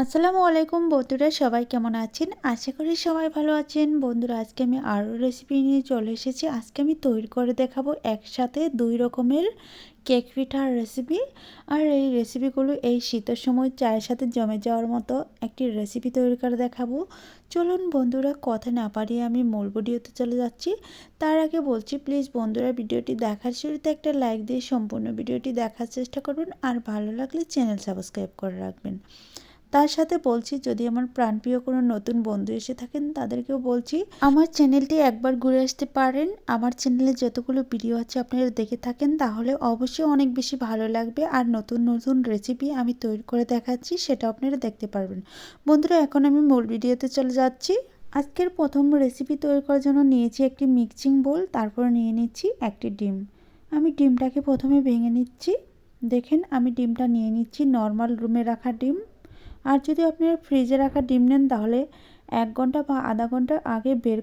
আসসালামু আলাইকুম বন্ধুরা, সবাই কেমন আছেন? আশা করি সবাই ভালো আছেন। বন্ধুরা, আজকে আমি আরও রেসিপি নিয়ে চলে এসেছি। আজকে আমি তৈরি করে দেখাবো একসাথে দুই রকমের কেক পিঠার রেসিপি আর এই রেসিপিগুলো এই শীতের সময় চায়ের সাথে জমে যাওয়ার মতো একটি রেসিপি তৈরি করে দেখাবো। চলুন বন্ধুরা, কথা না পারিয়ে আমি মূল ভিডিওতে চলে যাচ্ছি। তার আগে বলছি প্লিজ বন্ধুরা, ভিডিওটি দেখার শুরুতে একটা লাইক দিয়ে সম্পূর্ণ ভিডিওটি দেখার চেষ্টা করবেন আর ভালো লাগলে চ্যানেল সাবস্ক্রাইব করে রাখবেন। তার সাথে বলছি, যদি আমার প্রাণপ্রিয় কোনো নতুন বন্ধু এসে থাকেন, তাদেরকেও বলছি, আমার চ্যানেলটি একবার ঘুরে আসতে পারেন। আমার চ্যানেলে যতগুলো ভিডিও আছে আপনারা দেখে থাকেন, তাহলে অবশ্যই অনেক বেশি ভালো লাগবে। আর নতুন নতুন রেসিপি আমি তৈরি করে দেখাচ্ছি সেটা আপনারা দেখতে পারবেন। বন্ধুরা, এখন আমি মূল ভিডিওতে চলে যাচ্ছি। আজকের প্রথম রেসিপি তৈরি করার জন্য নিয়েছি একটি মিক্সিং বোল তারপর নিয়ে নিচ্ছি একটি ডিম। আমি ডিমটাকে প্রথমে ভেঙে নিচ্ছি। দেখেন, আমি ডিমটা নিয়ে নিচ্ছি নর্মাল রুমে রাখা ডিম। আর যদি আপনারা ফ্রিজে রাখা ডিম নেন, তাহলে এক ঘণ্টা বা আধা ঘণ্টা আগে বের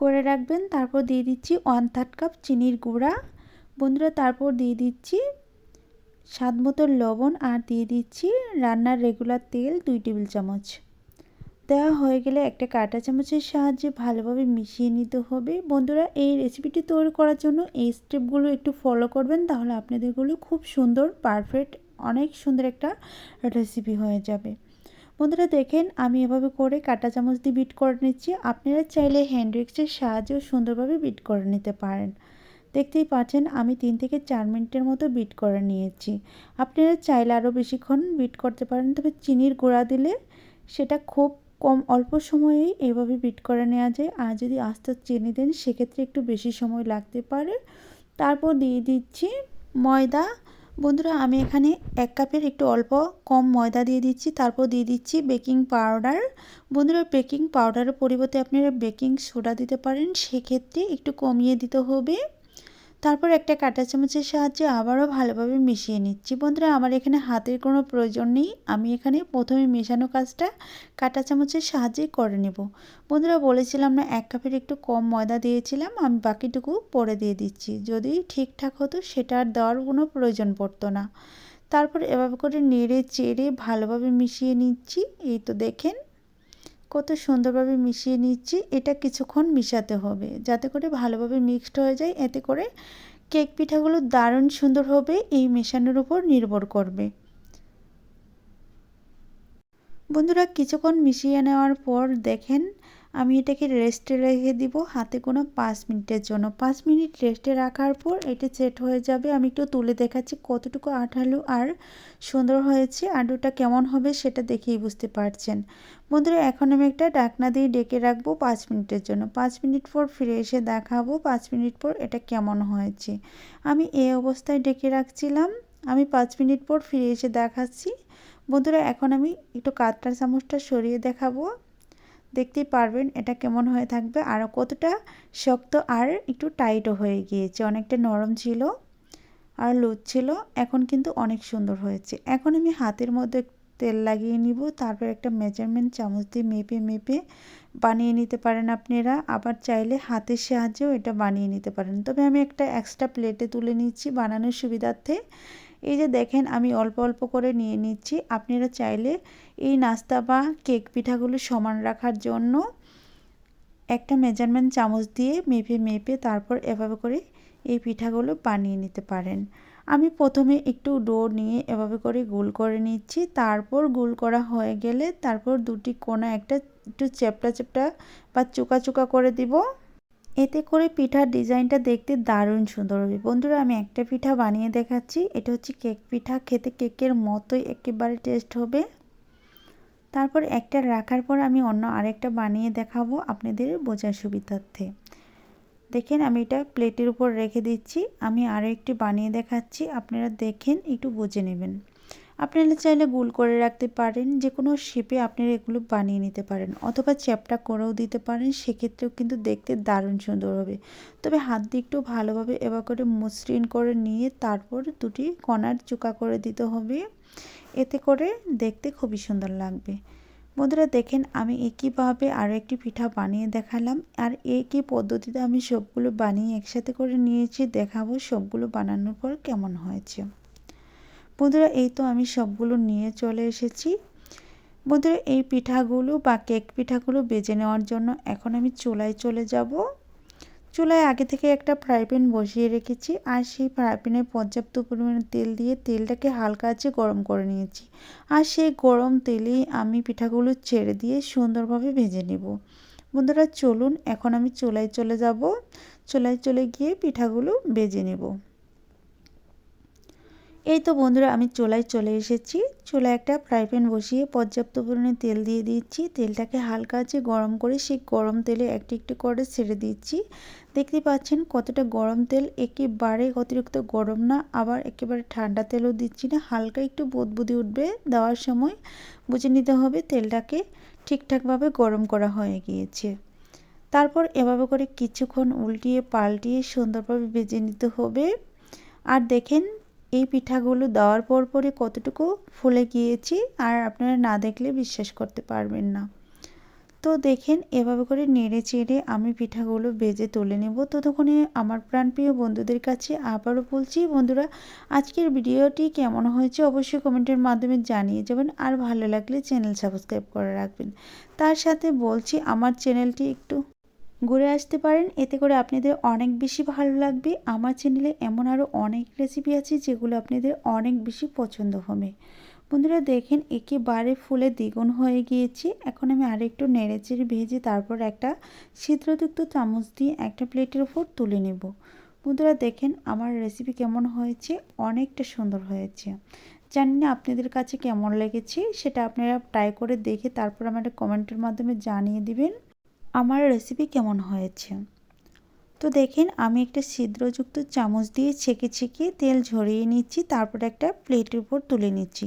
করে রাখবেন। তারপর দিয়ে দিচ্ছি ওয়ান থার্ড কাপ চিনির গুঁড়া। বন্ধুরা, তারপর দিয়ে দিচ্ছি স্বাদ মতো লবণ আর দিয়ে দিচ্ছি রান্নার রেগুলার তেল দুই টেবিল চামচ। দেওয়া হয়ে গেলে একটা কাঁটা চামচের সাহায্যে ভালোভাবে মিশিয়ে নিতে হবে। বন্ধুরা, এই রেসিপিটি তৈরি করার জন্য এই স্টেপগুলো একটু ফলো করবেন, তাহলে আপনাদেরগুলো খুব সুন্দর পারফেক্ট অনেক সুন্দর একটা রেসিপি হয়ে যাবে। বন্ধুরা দেখেন, আমি এভাবে করে কাটা চামচ দিয়ে বিট করে নিচ্ছি। আপনারা চাইলে হ্যান্ড সাহায্যেও সুন্দরভাবে বিট করে নিতে পারেন। দেখতেই পাচ্ছেন, আমি তিন থেকে চার মিনিটের মতো বিট করে নিয়েছি। আপনারা চাইলে আরও বেশিক্ষণ বিট করতে পারেন, তবে চিনির গুঁড়া দিলে সেটা খুব কম অল্প সময়েই এভাবে বিট করে নেওয়া যায়। আর যদি আস্তে চিনি দেন, সেক্ষেত্রে একটু বেশি সময় লাগতে পারে। তারপর দিয়ে দিচ্ছি ময়দা বন্ধুরা, আমি এখানে এক কাপের একটু অল্প কম ময়দা দিয়ে দিচ্ছি, তারপর দিয়ে দিচ্ছি বেকিং পাউডার। বন্ধুরা, বেকিং পাউডারের পরিবর্তে আপনারা বেকিং সোডা দিতে পারেন, সেক্ষেত্রে একটু কমিয়ে দিতে হবে। তারপর একটা কাঁটা চামচের সাহায্যে আবারও ভালোভাবে মিশিয়ে নিচ্ছি। বন্ধুরা, আমার এখানে হাতের কোনো প্রয়োজন নেই। আমি এখানে প্রথমে মেশানো কাজটা কাঁটা চামচের সাহায্যে করে নেব। বন্ধুরা, বলেছিলাম না, এক কাপের একটু কম ময়দা দিয়েছিলাম, আমি বাকিটুকু পরে দিয়ে দিচ্ছি। যদি ঠিকঠাক হতো, সেটা আর দেওয়ার কোনো প্রয়োজন পড়তো না। তারপর এভাবে করে নেড়ে চেড়ে ভালোভাবে মিশিয়ে নিচ্ছি। এই তো দেখেন কত সুন্দরভাবে মিশিয়ে নিচ্ছি, এটা কিছুক্ষণ মিশাতে হবে। যাতে করে ভালোভাবে মিক্সড হয়ে যায়, এতে করে কেক পিঠাগুলো দারুণ সুন্দর হবে, এই মেশানোর উপর নির্ভর করবে। বন্ধুরা, কিছুক্ষণ মিশিয়ে নেওয়ার পর দেখেন আমি এটাকে রেস্টে রেখে দিব। হাতে কোনো পাঁচ মিনিটের জন্য। পাঁচ মিনিট রেস্টে রাখার পর এটা সেট হয়ে যাবে। আমি একটু তুলে দেখাচ্ছি কতটুকু আঠালো আর সুন্দর হয়েছে আলুটা কেমন হবে সেটা দেখেই বুঝতে পারছেন। বন্ধুরা, এখন আমি একটা ডাকনা দিয়ে ডেকে রাখব পাঁচ মিনিটের জন্য। পাঁচ মিনিট পর ফিরে এসে দেখাবো পাঁচ মিনিট পর এটা কেমন হয়েছে। আমি এই অবস্থায় ডেকে রাখছিলাম। আমি পাঁচ মিনিট পর ফিরে এসে দেখাচ্ছি। বন্ধুরা, এখন আমি একটু কাতটার চামচটা সরিয়ে দেখাবো। দেখতেই পারবেন এটা কেমন হয়ে থাকবে আর কতটা শক্ত আর একটু টাইটও হয়ে গিয়েছে। অনেকটা নরম ছিল আর লুজ ছিল, এখন কিন্তু অনেক সুন্দর হয়েছে। এখন আমি হাতের মধ্যে তেল লাগিয়ে নিব, তারপর একটা মেজারমেন্ট চামচ দিয়ে মেপে মেপে বানিয়ে নিতে পারেন আপনারা। আবার চাইলে হাতের সাহায্যেও এটা বানিয়ে নিতে পারেন। তবে আমি একটা এক্সট্রা প্লেটে তুলে নিচ্ছি বানানোর সুবিধার্থে। এই যে দেখেন, আমি অল্প অল্প করে নিয়ে নিচ্ছি। আপনারা চাইলে এই নাস্তা বা কেক পিঠাগুলো সমান রাখার জন্য একটা মেজারমেন্ট চামচ দিয়ে মেপে মেপে তারপর এভাবে করে এই পিঠাগুলো বানিয়ে নিতে পারেন। আমি প্রথমে একটু ডো নিয়ে এভাবে করে গোল করে নিচ্ছি। তারপর গোল করা হয়ে গেলে তারপর দুটি কোনা একটা একটু চেপটা চেপটা বা চোকা চোকা করে দিব। এতে করে পিঠার ডিজাইনটা দেখতে দারুণ সুন্দর হবে। বন্ধুরা, আমি একটা পিঠা বানিয়ে দেখাচ্ছি। এটা হচ্ছে কেক পিঠা। খেতে কেকের মতোই একেবারে টেস্ট হবে। তারপর একটা রাখার পর আমি অন্য আরেকটা বানিয়ে দেখাবো আপনাদের বোঝার সুবিধার্থে। দেখেন, আমি এটা প্লেটের উপর রেখে দিচ্ছি। আমি আরও একটি বানিয়ে দেখাচ্ছি। আপনারা দেখেন, একটু বুঝে নেবেন। আপনারা চাইলে গুল করে রাখতে পারেন, যে কোনো শেপে আপনারা এগুলো বানিয়ে নিতে পারেন অথবা চ্যাপটা করেও দিতে পারেন, সেক্ষেত্রেও কিন্তু দেখতে দারুণ সুন্দর হবে। তবে হাত দিয়ে একটু ভালোভাবে এবার করে মসৃণ করে নিয়ে তারপর দুটি কণার চুকা করে দিতে হবে। এতে করে দেখতে খুবই সুন্দর লাগবে। বন্ধুরা, দেখেন আমি একইভাবে আরও একটি পিঠা বানিয়ে দেখালাম। আর একই পদ্ধতিতে আমি সবগুলো বানিয়ে একসাথে করে নিয়েছি। দেখাবো সবগুলো বানানোর পর কেমন হয়েছে। বন্ধুরা, এই তো আমি সবগুলো নিয়ে চলে এসেছি। বন্ধুরা, এই পিঠাগুলো বা কেক পিঠাগুলো বেজে নেওয়ার জন্য এখন আমি চুলায় চলে যাব। চুলায় আগে থেকে একটা ফ্রাই প্যান বসিয়ে রেখেছি আর সেই ফ্রাই প্যানে পর্যাপ্ত পরিমাণে তেল দিয়ে তেলটাকে হালকা আছে গরম করে নিয়েছি। আর সেই গরম তেলেই আমি পিঠাগুলো ছেড়ে দিয়ে সুন্দরভাবে ভেজে নেব। বন্ধুরা, চলুন, এখন আমি চুলায় চলে যাব। চুলায় চলে গিয়ে পিঠাগুলো বেজে নেব। এই তো বন্ধুরা আমি চুলায় চলে এসেছি। চুলায় একটা ফ্রাই প্যান বসিয়ে পর্যাপ্ত পরিমাণে তেল দিয়ে দিচ্ছি। তেলটাকে হালকা আছে গরম করে সেই গরম তেলে একটু একটু করে ছেড়ে দিচ্ছি। দেখতে পাচ্ছেন কতটা গরম তেল, একেবারে অতিরিক্ত গরম না, আবার একেবারে ঠান্ডা তেলও দিচ্ছি না। হালকা একটু বুদবুদি উঠবে দেওয়ার সময়। বুঝে নিতে হবে তেলটাকে ঠিকঠাকভাবে গরম করা হয়ে গিয়েছে। তারপর এভাবে করে কিছুক্ষণ উল্টিয়ে পাল্টিয়ে সুন্দরভাবে ভেজে নিতে হবে। আর দেখেন এই পিঠাগুলো দেওয়ার পর পরে কতটুকু ফুলে গিয়েছি আর আপনারা না দেখলে বিশ্বাস করতে পারবেন না। তো দেখেন, এভাবে করে নেড়ে চেড়ে আমি পিঠাগুলো বেজে তুলে নেব। ততক্ষণে আমার প্রাণপ্রিয় বন্ধুদের কাছে আবারও বলছি, বন্ধুরা, আজকের ভিডিওটি কেমন হয়েছে অবশ্যই কমেন্টের মাধ্যমে জানিয়ে যাবেন আর ভালো লাগলে চ্যানেল সাবস্ক্রাইব করে রাখবেন। তার সাথে বলছি, আমার চ্যানেলটি একটু ঘুরে আসতে পারেন। এতে করে আপনাদের অনেক বেশি ভালো লাগবে। আমার চ্যানেলে এমন আরও অনেক রেসিপি আছে যেগুলো আপনাদের অনেক বেশি পছন্দ হবে। বন্ধুরা দেখেন, একেবারে ফুলে দ্বিগুণ হয়ে গিয়েছে। এখন আমি আর আরেকটু নেড়েচেড়ে ভেজে তারপর একটা ছিদ্রযুক্ত চামচ দিয়ে একটা প্লেটের উপর তুলে নেব। বন্ধুরা দেখেন, আমার রেসিপি কেমন হয়েছে, অনেকটা সুন্দর হয়েছে। জানি না আপনাদের কাছে কেমন লেগেছে, সেটা আপনারা ট্রাই করে দেখে তারপর আমাদের কমেন্টের মাধ্যমে জানিয়ে দিবেন। আমার রেসিপি কেমন হয়েছে? তো দেখেন, আমি একটা ছিদ্রযুক্ত চামচ দিয়ে ছেঁকে ছেঁকে তেল ঝরিয়ে নিচ্ছি, তারপর একটা প্লেটের উপর তুলে নিচ্ছি।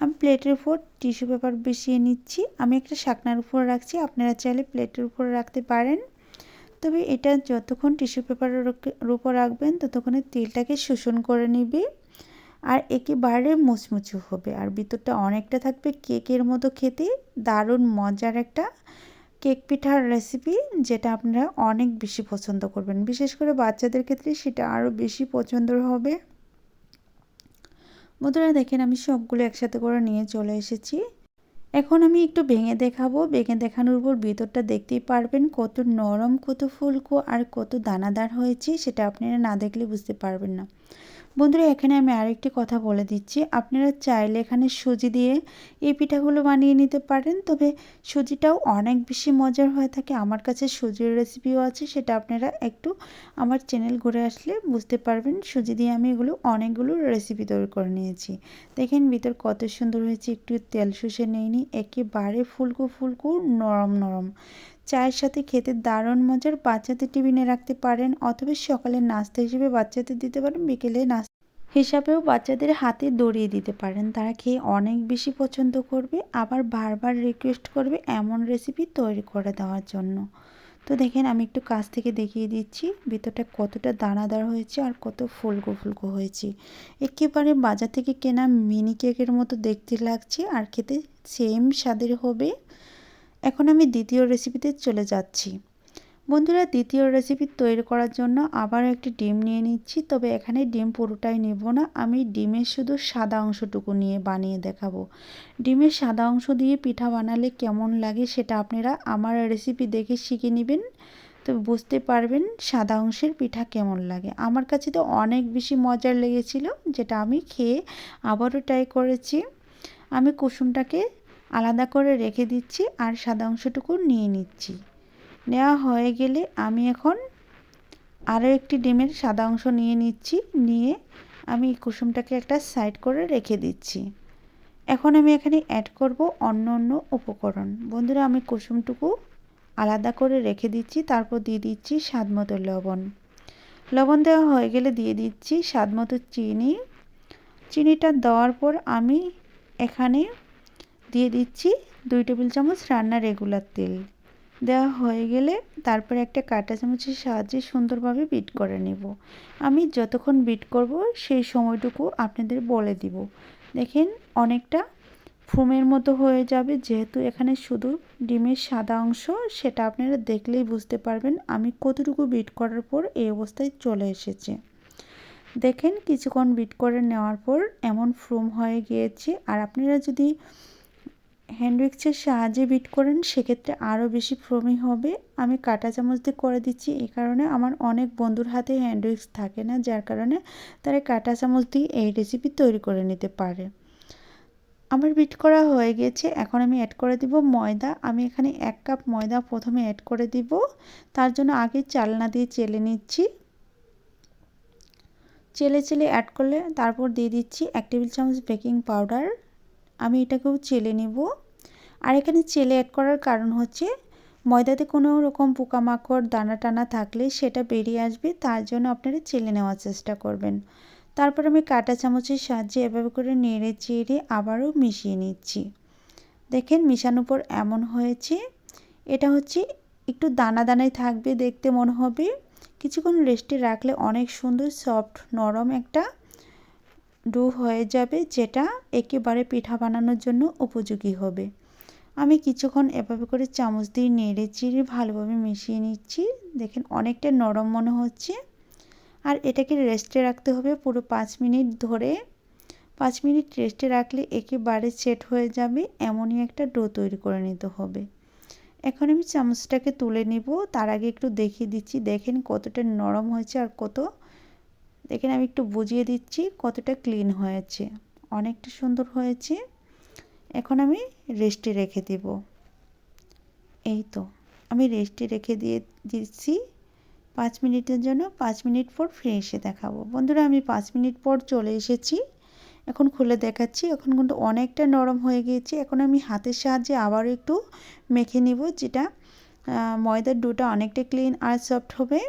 আমি প্লেটের উপর টিস্যু পেপার বসিয়ে নিচ্ছি, আমি একটা শাকনার উপর রাখছি, আপনারা চাইলে প্লেটের উপর রাখতে পারেন। তবে এটা যতক্ষণ টিস্যু পেপারের উপর রাখবেন, ততক্ষণে তেলটাকে শোষণ করে নিবে, আর একেবারে মুচমুচু হবে। আর ভিতরটা অনেকটা থাকবে কেকের মতো খেতে, দারুণ মজার একটা কেক পিঠার রেসিপি যেটা আপনারা অনেক বেশি পছন্দ করবেন। বিশেষ করে বাচ্চাদের ক্ষেত্রে সেটা আরও বেশি পছন্দর হবে। বন্ধুরা, দেখেন আমি সবগুলো একসাথে করে নিয়ে চলে এসেছি। এখন আমি একটু ভেঙে দেখাবো। ভেঙে দেখানোর উপর ভিতরটা দেখতেই পারবেন কত নরম, কত ফুলকো আর কত দানাদার হয়েছে, সেটা আপনারা না দেখলে বুঝতে পারবেন না। বন্ধুরা, এখানে আমি আরেকটি কথা বলে দিচ্ছি। আপনারা চাইলে এখানে সুজি দিয়ে এই পিঠাগুলো বানিয়ে নিতে পারেন, তবে সুজিটাও অনেক বেশি মজার হয়ে থাকে। আমার কাছে সুজির রেসিপিও আছে, সেটা আপনারা একটু আমার চ্যানেল ঘুরে আসলে বুঝতে পারবেন। সুজি দিয়ে আমি এগুলো অনেকগুলো রেসিপি তৈরি করে নিয়েছি। দেখেন, ভিতর কত সুন্দর হয়েছে। একটু তেল শুষে নেইনি একেবারে ফুলকো ফুলকো নরম নরম। চায়ের সাথে খেতে দারুণ মজার বাচ্চাদের টিফিনে রাখতে পারেন অথবা সকালে নাস্তা হিসেবে বাচ্চাদের দিতে পারেন, বিকেলে নাস্তা হিসাবেও বাচ্চাদের হাতে দড়িয়ে দিতে পারেন। তারা খেয়ে অনেক বেশি পছন্দ করবে, আবার বারবার রিকোয়েস্ট করবে এমন রেসিপি তৈরি করে দেওয়ার জন্য। তো দেখেন, আমি একটু কাছ থেকে দেখিয়ে দিচ্ছি, ভিতরটা কতটা দানাদার হয়েছে আর কত ফুলকো ফুলকো হয়েছে। একেবারে বাজার থেকে কেনা মিনি কেকের মতো দেখতে লাগছে, আর খেতে সেম স্বাদের হবে। এখন আমি দ্বিতীয় রেসিপিতে চলে যাচ্ছি। বন্ধুরা, দ্বিতীয় রেসিপি তৈরি করার জন্য আবার একটি ডিম নিয়ে নিচ্ছি। তবে এখানে ডিম পুরোটাই নেব না। আমি ডিমের শুধু সাদা অংশটুকু নিয়ে বানিয়ে দেখাবো। ডিমের সাদা অংশ দিয়ে পিঠা বানালে কেমন লাগে সেটা আপনারা আমার রেসিপি দেখে শিখে নেবেন। তো বুঝতে পারবেন সাদা অংশের পিঠা কেমন লাগে। আমার কাছে তো অনেক বেশি মজার লেগেছিল, যেটা আমি খেয়ে আবারও ট্রাই করেছি। আমি কুসুমটাকে আলাদা করে রেখে দিচ্ছি আর সাদা অংশটুকু নিয়ে নিচ্ছি। নেওয়া হয়ে গেলে আমি এখন আরও একটি ডিমের সাদা অংশ নিয়ে নিচ্ছি, নিয়ে আমি কুসুমটাকে একটা সাইড করে রেখে দিচ্ছি। এখন আমি এখানে অ্যাড করব অন্য অন্য উপকরণ। বন্ধুরা, আমি কুসুমটুকু আলাদা করে রেখে দিচ্ছি, তারপর দিয়ে দিচ্ছি স্বাদ মতো লবণ। লবণ দেওয়া হয়ে গেলে দিয়ে দিচ্ছি স্বাদ মতো চিনি। চিনিটা দেওয়ার পর আমি এখানে দিয়ে দিচ্ছি দুই টেবিল চামচ রান্না রেগুলার তেল। দেওয়া হয়ে গেলে তারপরে একটা কাঁটা চামচের সাহায্যে সুন্দরভাবে বিট করে নেব। আমি যতক্ষণ বিট করব সেই সময়টুকু আপনাদের বলে দিব। দেখেন অনেকটা ফোমের মতো হয়ে যাবে, যেহেতু এখানে শুধু ডিমের সাদা অংশ, সেটা আপনারা দেখলেই বুঝতে পারবেন আমি কতটুকু বিট করার পর এই অবস্থায় চলে এসেছে। দেখেন কিছুক্ষণ বিট করে নেওয়ার পর এমন ফ্রুম হয়ে গিয়েছে, আর আপনারা যদি হ্যান্ড উইক্সের সাহায্যে বিট করেন, সেক্ষেত্রে আরও বেশি ফ্রমি হবে। আমি কাঁটা চামচ দিয়ে করে দিচ্ছি। এই কারণে আমার অনেক বন্ধুর হাতে হ্যান্ড উইক্স থাকে না, যার কারণে তারা কাঁটা চামচ দিয়ে এই রেসিপি তৈরি করে নিতে পারে। আমার বিট করা হয়ে গেছে। এখন আমি অ্যাড করে দিব ময়দা। আমি এখানে এক কাপ ময়দা প্রথমে অ্যাড করে দিব। তার জন্য আগে চালনা দিয়ে চেলে নিচ্ছি। চেলে চেলে অ্যাড করলে তারপর দিয়ে দিচ্ছি এক টেবিল চামচ বেকিং পাউডার আমি এটাকেও চেলে নেব। আর এখানে চেলে অ্যাড করার কারণ হচ্ছে, ময়দাতে কোনো রকম পোকামাকড় দানা টানা থাকলে সেটা বেরিয়ে আসবে, তার জন্য আপনারা চেলে নেওয়ার চেষ্টা করবেন। তারপর আমি কাঁটা চামচের সাহায্যে এভাবে করে নেড়ে চেড়ে আবারও মিশিয়ে নিচ্ছি। দেখেন মিশানোর পর এমন হয়েছে, এটা হচ্ছে একটু দানা দানায় থাকবে, দেখতে মনে হবে। কিছুক্ষণ রেস্টে রাখলে অনেক সুন্দর সফট নরম একটা ডু হয়ে যাবে, যেটা একেবারে পিঠা বানানোর জন্য উপযোগী হবে। আমি কিছুক্ষণ এভাবে করে চামচ দিয়ে নেড়ে চিড়ে ভালোভাবে মিশিয়ে নিচ্ছি। দেখেন অনেকটা নরম মনে হচ্ছে। আর এটাকে রেস্টে রাখতে হবে পুরো পাঁচ মিনিট ধরে। পাঁচ মিনিট রেস্টে রাখলে একেবারে সেট হয়ে যাবে, এমনই একটা ডো তৈরি করে নিতে হবে। এখন আমি চামচটাকে তুলে নিব। তার আগে একটু দেখিয়ে দিচ্ছি। দেখেন কতটা নরম হয়েছে আর কত দেখেন আমি একটু বুঝিয়ে দিচ্ছি কতটা ক্লিন হয়েছে। অনেকটা সুন্দর হয়েছে। এখন আমি রেস্টে রেখে দেব। এই তো, আমি রেস্টে রেখে দিয়ে দিচ্ছি। পাঁচ মিনিটের জন্য পাঁচ মিনিট পর ফিরে এসে দেখাবো। বন্ধুরা, আমি পাঁচ মিনিট পর চলে এসেছি। এখন খুলে দেখাচ্ছি। এখন কিন্তু অনেকটা নরম হয়ে গিয়েছে। এখন আমি হাতের সাহায্যে আবারও একটু মেখে নিব, যেটা ময়দার ডোটা অনেকটা ক্লিন আর সফট হবে।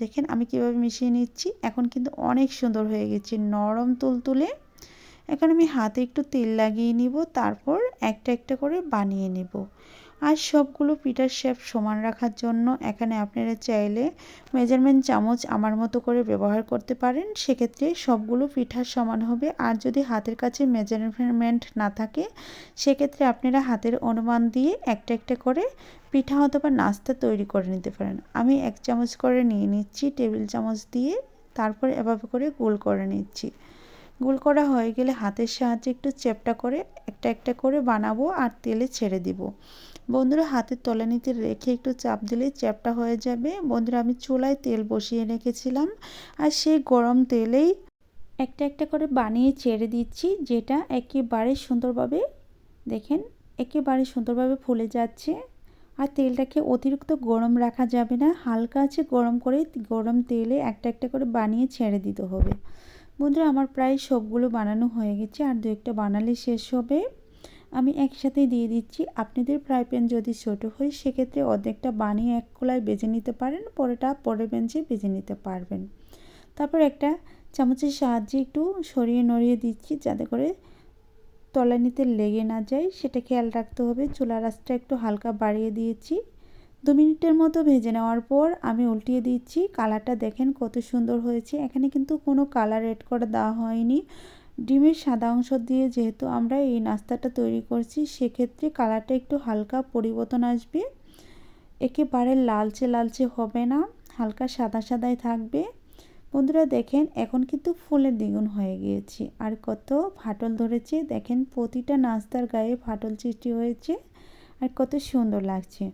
দেখেন আমি কীভাবে মিশিয়ে নিচ্ছি। এখন কিন্তু অনেক সুন্দর হয়ে গেছে, নরম তুলতুলে। এখন আমি হাতে একটু তেল লাগিয়ে নিব, তারপর একটা একটা করে বানিয়ে নেব। আর সবগুলো পিঠার শেপ সমান রাখার জন্য এখানে আপনারা চাইলে মেজারমেন্ট চামচ আমার মতো করে ব্যবহার করতে পারেন। সেক্ষেত্রে সবগুলো পিঠার সমান হবে। আর যদি হাতের কাছে মেজারমেন্ট না থাকে, সেক্ষেত্রে আপনারা হাতের অনুমান দিয়ে একটা একটা করে পিঠা অথবা নাস্তা তৈরি করে নিতে পারেন। আমি এক চামচ করে নিয়ে নিচ্ছি, টেবিল চামচ দিয়ে, তারপর এভাবে করে গোল করে নিচ্ছি। গোল করা হয়ে গেলে হাতের সাহায্যে একটু চেপটা করে একটা একটা করে বানাবো আর তেলে ছেড়ে দিব। বন্ধুরা, হাতের তলানিতে রেখে একটু চাপ দিলে চ্যাপটা হয়ে যাবে। বন্ধুরা, আমি চুলায় তেল বসিয়ে রেখেছিলাম আর সেই গরম তেলেই একটা একটা করে বানিয়ে ছেড়ে দিচ্ছি, যেটা একেবারে সুন্দরভাবে, দেখেন, একেবারে সুন্দরভাবে ফুলে যাচ্ছে। আর তেলটাকে অতিরিক্ত গরম রাখা যাবে না, হালকা আছে গরম করে গরম তেলে একটা একটা করে বানিয়ে ছেড়ে দিতে হবে। বন্ধুরা, আমার প্রায় সবগুলো বানানো হয়ে গেছে আর দু একটা বানালে শেষ হবে। আমি একসাথে দিয়ে দিচ্ছি। আপনাদের ফ্রাই প্যান যদি ছোটো হয়, সেক্ষেত্রে অর্ধেকটা বানিয়ে এক কোলায় বেজে নিতে পারেন পরেটা পরের বেঞ্চে বেজে নিতে পারবেন। তারপর একটা চামচের সাহায্যে একটু সরিয়ে নড়িয়ে দিচ্ছি যাতে করে তলানিতে লেগে না যায়। সেটা খেয়াল রাখতে হবে। চুলার আঁচটা একটু হালকা বাড়িয়ে দিয়েছি। দু মিনিটের মতো ভেজে নেওয়ার পর আমি উল্টিয়ে দিচ্ছি। কালারটা দেখেন কত সুন্দর হয়েছে। এখানে কিন্তু কোনো কালার এড করে দেওয়া হয়নি। ডিমের সাদা অংশ দিয়ে যেহেতু আমরা এই নাস্তাটা তৈরি করছি, সেক্ষেত্রে কালারটা একটু হালকা পরিবর্তন আসবে। একেবারে লালচে লালচে হবে না, হালকা সাদা সাদাই থাকবে। বন্ধুরা দেখেন, এখন কিন্তু ফুলের দ্বিগুণ হয়ে গিয়েছে। আর কত ফাটল ধরেছে। দেখেন, প্রতিটা নাস্তার গায়ে ফাটল সৃষ্টি হয়েছে। আর কত সুন্দর লাগছে।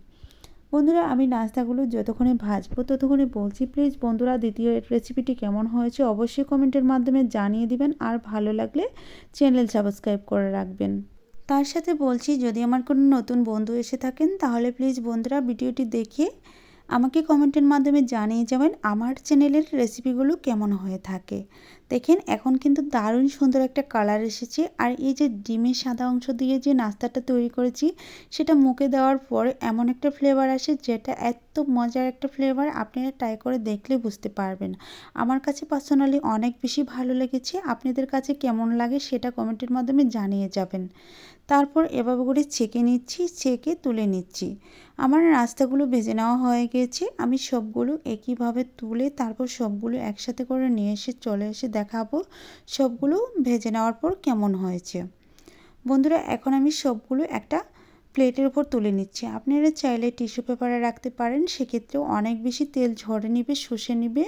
বন্ধুরা, আমি নাস্তাগুলো যতক্ষণে ভাজবো ততক্ষণে বলছি প্লিজ বন্ধুরা, দ্বিতীয় রেসিপিটি কেমন হয়েছে অবশ্যই কমেন্টের মাধ্যমে জানিয়ে দিবেন। আর ভালো লাগলে চ্যানেল সাবস্ক্রাইব করে রাখবেন। তার সাথে বলছি, যদি আমার কোনো নতুন বন্ধু এসে থাকেন, তাহলে প্লিজ বন্ধুরা, ভিডিওটি দেখে আমাকে কমেন্টের মাধ্যমে জানিয়ে যাবেন আমার চ্যানেলের রেসিপিগুলো কেমন হয়ে থাকে। দেখেন, এখন কিন্তু দারুণ সুন্দর একটা কালার এসেছে। আর এই যে ডিমের সাদা অংশ দিয়ে যে নাস্তাটা তৈরি করেছি, সেটা মুখে দেওয়ার পর এমন একটা ফ্লেভার আসে, যেটা এত মজার একটা ফ্লেভার আপনারা ট্রাই করে দেখলে বুঝতে পারবেন। আমার কাছে পার্সোনালি অনেক বেশি ভালো লেগেছে। আপনাদের কাছে কেমন লাগে সেটা কমেন্টের মাধ্যমে জানিয়ে যাবেন। তারপর এভাবে করে ছেঁকে নিচ্ছি, ছেঁকে তুলে নিচ্ছি। আমার রাস্তাগুলো ভেজে নেওয়া হয়ে গেছে। আমি সবগুলো একইভাবে তুলে তারপর সবগুলো একসাথে করে নিয়ে এসে চলে এসে দেখাবো সবগুলো ভেজে নেওয়ার পর কেমন হয়েছে। বন্ধুরা, এখন আমি সবগুলো একটা প্লেটের উপর তুলে নিচ্ছি। আপনারা চাইলে টিস্যু পেপারে রাখতে পারেন, সেক্ষেত্রেও অনেক বেশি তেল ঝরে নিবে, শুষে নিবে।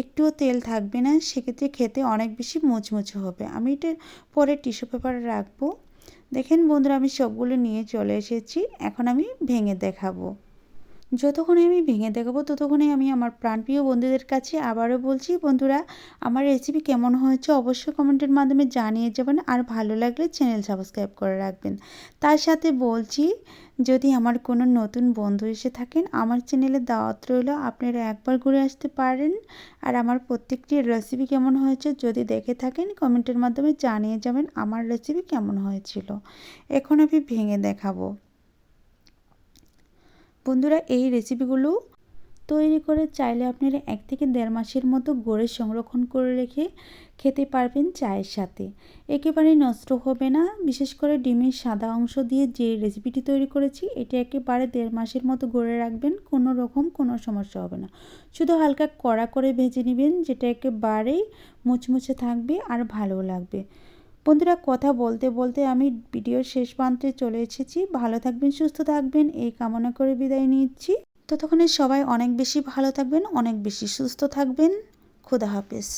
একটুও তেল থাকবে না, সেক্ষেত্রে খেতে অনেক বেশি মুচমুচে হবে। আমি এটা পরে টিস্যু পেপারে রাখব। দেখেন বন্ধুরা, আমি সবগুলো নিয়ে চলে এসেছি। এখন আমি ভেঙে দেখাবো। যতক্ষণে আমি ভেঙে দেখাবো ততক্ষণে আমি আমার প্রাণপ্রিয় বন্ধুদের কাছে আবারও বলছি, বন্ধুরা, আমার রেসিপি কেমন হয়েছে অবশ্যই কমেন্টের মাধ্যমে জানিয়ে যাবেন আর ভালো লাগলে চ্যানেল সাবস্ক্রাইব করে রাখবেন। তার সাথে বলছি, যদি আমার কোনো নতুন বন্ধু এসে থাকেন, আমার চ্যানেলে দাওয়াত রইল, আপনারা একবার ঘুরে আসতে পারেন। আর আমার প্রত্যেকটি রেসিপি কেমন হয়েছে যদি দেখে থাকেন কমেন্টের মাধ্যমে জানিয়ে যাবেন আমার রেসিপি কেমন হয়েছিল। এখন আমি ভেঙে দেখাবো। বন্ধুরা, এই রেসিপিগুলো তৈরি করে চাইলে আপনারা এক থেকে দেড় মাসের মতো গড়ে সংরক্ষণ করে রেখে খেতে পারবেন চায়ের সাথে। একেবারেই নষ্ট হবে না। বিশেষ করে ডিমের সাদা অংশ দিয়ে যে রেসিপিটি তৈরি করেছি, এটা একেবারে দেড় মাসের মতো গড়ে রাখবেন, কোনো রকম কোনো সমস্যা হবে না। শুধু হালকা কড়া করে ভেজে নেবেন, যেটা একেবারেই মুচমুচে থাকবে আর ভালো লাগবে। বন্ধুরা, কথা বলতে বলতে আমি ভিডিওর শেষ প্রান্তে চলে এসেছি। ভালো থাকবেন, সুস্থ থাকবেন, এই কামনা করে বিদায় নিচ্ছি। ততক্ষণে সবাই অনেক বেশি ভালো থাকবেন, অনেক বেশি সুস্থ থাকবেন। খুদা হাফেজ।